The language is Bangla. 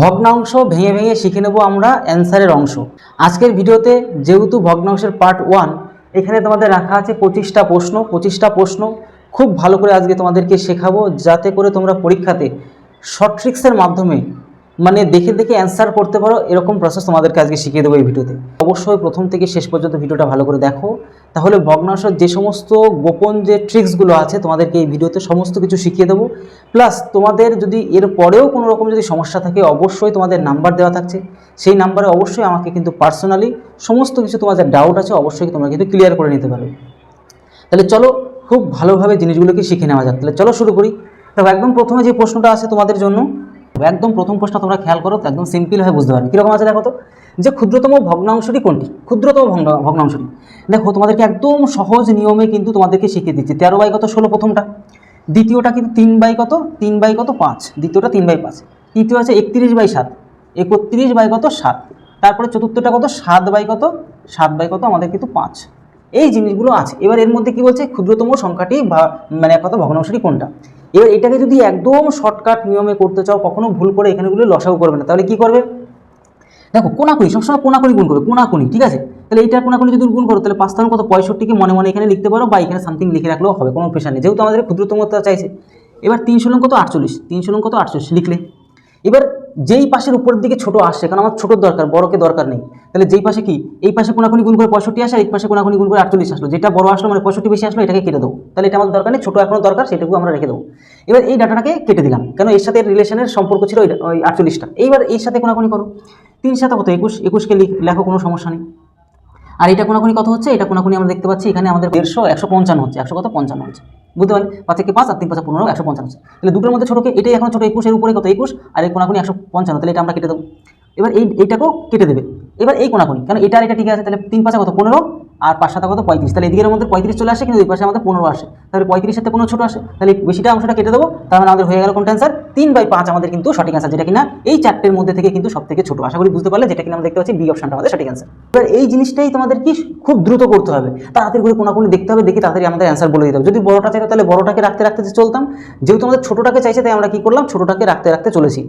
ভগ্নাংশ ভেঙে ভেঙে শিখে নেব আমরা অ্যান্সারের অংশ। আজকের ভিডিওতে যেহেতু ভগ্নাংশের পার্ট ওয়ান, এখানে তোমাদের রাখা আছে পঁচিশটা প্রশ্ন। পঁচিশটা প্রশ্ন খুব ভালো করে আজকে তোমাদেরকে শেখাবো, যাতে করে তোমরা পরীক্ষাতে শর্ট ট্রিক্সের মাধ্যমে মানে দেখে দেখে অ্যান্সার করতে পারো, এরকম প্রসেস তোমাদেরকে আজকে শিখিয়ে দেবো এই ভিডিওতে। অবশ্যই প্রথম থেকে শেষ পর্যন্ত ভিডিওটা ভালো করে দেখো। তাহলে ভগ্নাংশের যে সমস্ত গোপন যে ট্রিক্সগুলো আছে তোমাদেরকে এই ভিডিওতে সমস্ত কিছু শিখিয়ে দেবো। প্লাস তোমাদের যদি এর পরেও কোনো রকম যদি সমস্যা থাকে, অবশ্যই তোমাদের নাম্বার দেওয়া থাকছে। সেই নাম্বারে অবশ্যই আমাকে কিন্তু পার্সোনালি সমস্ত কিছু তোমাদের ডাউট আছে, অবশ্যই তোমরা কিন্তু ক্লিয়ার করে নিতে পারবে। তাহলে চলো, খুব ভালোভাবে জিনিসগুলোকে শিখে নেওয়া যাক। তাহলে চলো শুরু করি। তবে একদম প্রথমে যে প্রশ্নটা আছে তোমাদের জন্য একদম প্রথম প্রশ্ন তোমরা খেয়াল করো একদম সিম্পল হয়ে বুঝতে পারবে। কীরকম আছে দেখো তো? যে ক্ষুদ্রতম ভগ্নাংশটি কোনটি? ক্ষুদ্রতম ভগ্ন- ভগ্নাংশটি। দেখো, তোমাদেরকে একদম সহজ নিয়মে কিন্তু তোমাদেরকে শিখিয়ে দিচ্ছি। তেরো বাই কত? ষোলো প্রথমটা। দ্বিতীয়টা কিন্তু তিন বাই কত? তিন বাই কত? পাঁচ। দ্বিতীয়টা তিন বাই পাঁচ। তৃতীয় আছে একত্রিশ বাই সাত। একত্রিশ বাই কত? সাত। তারপরে চতুর্থটা কত? সাত বাই কত? সাত বাই কত? আমাদের কিন্তু পাঁচ। এই জিনিসগুলো আছে। এবার এর মধ্যে কি বলছে? ক্ষুদ্রতম সংখ্যাটি বা মানে কত? ভগ্নাংশটি কোনটা? এবার এটাকে যদি একদম শর্টকাট নিয়মে করতে চাও, কখনো ভুল করে এখানেগুলো লসাও করবে না। তাহলে কি করবে? দেখো, কোনাকুনি, সবসময় কোনাকুনি গুণ করবে, কোনাকুনি, ঠিক আছে? তাহলে এইটার কোনাকুনি যদি গুণ করো, তাহলে পাঁচ থাকুন কত পঁয়ষট্টিকে মনে মনে এখানে লিখতে পারো বা এখানে সামথিং লিখে রাখলেও হবে, কোনো প্রেশার নেই। যেহেতু আমাদের ক্ষুদ্রতমতা চাইছে। এবার তিনশো লঙ্ক কত আটচল্লিশ, তিনশো লঙ্ক কত আটচল্লিশ, লিখলে। এবার যেই পাশের উপরের দিকে ছোট আসছে, কারণ আমার ছোটোর দরকার, বড়কে দরকার নেই। তাহলে যেই পাশে কি? এই পাশে কোনাকুনি গুণ করে পঁয়ষট্টি আসে, আর এই পাশে কোনাকুনি গুণ করে আটচল্লিশ আসলো। যেটা বড় আসলো মানে পঁয়ষট্টি বেশি আসলো, এটাকে কেটে দেবো। তাহলে এটা আমাদের দরকার নেই, ছোটো এখনও দরকার সেটাকেও আমরা রেখে দেবো। এবার এই ডাটাটাকে কেটে দিলাম, কেন এর সাথে রিলেশনের সম্পর্ক ছিল ওই- আটচল্লিশটা। এইবার এর সাথে কোনাকুনি করো। তিন সাথে কত? একুশ। একুশকে লিখ- লেখো, কোনো সমস্যা নেই। আর এটা কোনাকুনি কত হচ্ছে? এটা কোনাকুনি আমরা দেখতে পাচ্ছি, এখানে আমাদের দেড়শো একশো পঞ্চান্ন হচ্ছে। একশো কত? পঞ্চান্ন হচ্ছে। বুঝতে পারেন পাঁচ থেকে পাঁচ আর তিন পাঁচ পনেরো, একশো পঞ্চান্ন তাহলে দুটোর মধ্যে ছোটোকে এটাই এখন ছোটো একুশের উপরে কত একুশ? আর এই কোনাকুনি একশো পঞ্চান্ন, তাহলে এটা আমরা কেটে দেবো। এবার এই, এইটাকেও কেটে দেবে। এবার এই কোনাকুনি কারণ এটা এটা ঠিক আছে, তাহলে তিন পাশে কত? পনেরো, আর পাঁচ সাথে কত? পঁয়ত্রিশ। তাহলে এদিকের মধ্যে পঁয়ত্রিশ চলে আসে, কিন্তু এই পাশে আমাদের পনেরো আসে। তাহলে পঁয়ত্রিশ সাথে পনেরো ছোটো আসে। তাহলে বেশিটা অংশটা কেটে দেবো, তার মানে আমাদের হয়ে গেল কোনটা অ্যান্সার তিন বাই পাঁচ আমাদের কিন্তু সঠিক অ্যান্সার যেটা কিনা এই চারটের মধ্যে থেকে কিন্তু সব থেকে ছোটো। আশা করি বুঝতে পারলে যেটা কিনা আমরা দেখতে পাচ্ছি, বি অপশনটা আমাদের সঠিক অ্যান্সার এবার এই জিনিসটাই তোমাদের কি খুব দ্রুত করতে হবে। তাড়াতাড়ি করে কোনাকুনি দেখতে হবে, দেখে তাড়াতাড়ি আমাদের অ্যান্সার বলে দিতে হবে। যদি বড়টা চাইতো তাহলে বড়টাকে রাখতে রাখতে চলতাম, যেহেতু আমাদের ছোটোটাকে চাইছে, তাই আমরা কি করলাম, ছোটোটাকে রাখতে রাখতে চলেছি।